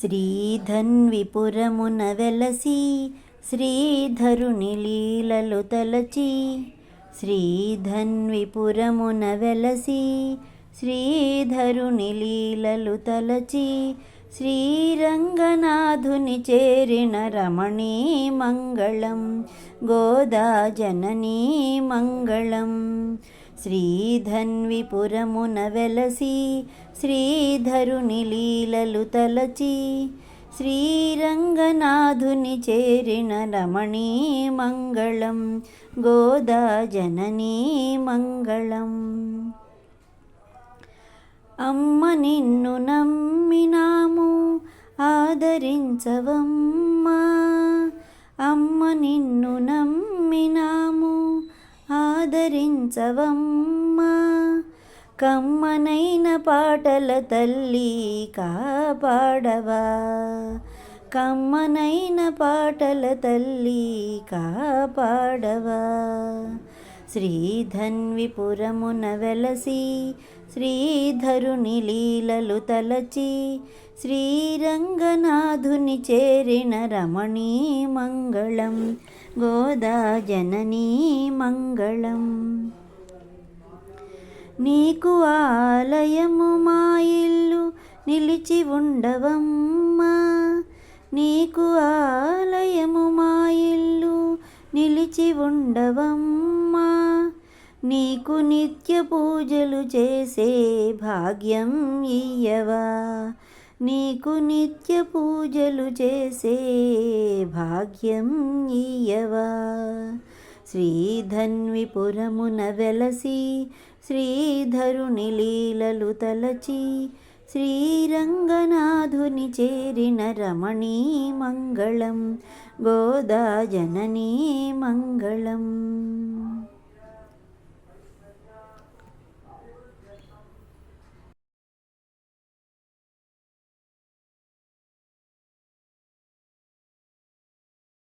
శ్రీధన్విపురమున వెలసి శ్రీధరుని లీలలు తలచి శ్రీధన్విపురమున వెలసి శ్రీధరుని లీలలు తలచి శ్రీరంగనాథుని చేరిన రమణీ మంగళం గోదా జననీ మంగళం శ్రీధన్విపురమున వెలసి శ్రీధరుని లీలలు తలచి శ్రీరంగనాథుని చేరిన రమణీ మంగళం గోదా జననీ మంగళం. అమ్మ నిన్ను నమ్మినాము ఆదరించవమ్మా. అమ్మ నిన్ను నమ్మినాము ఆదరించవమ్మా. కమ్మనైన పాటల తల్లి కాపాడవా. కమ్మనైన పాటల తల్లి కాపాడవా. శ్రీధన్విపురమున వెలసి శ్రీధరుని లీలలు తలచి శ్రీరంగనాథుని చేరిన రమణీ మంగళం. గోదా జననీ మంగళం. నీకు ఆలయము మా ఇల్లు నిలిచి ఉండవమ్మా. నీకు ఆలయము మా ఇల్లు నిలిచి ఉండవమ్మా. నీకు నిత్య పూజలు చేసే భాగ్యం ఇయ్యవా. నీకు నిత్య పూజలు చేసే భాగ్యం ఇయ్యవా? శ్రీధన్విపురమున వెలసి శ్రీధరుని లీలలు తలచి శ్రీరంగనాథుని చేరిన రమణీ మంగళం గోదాజననీ మంగళం.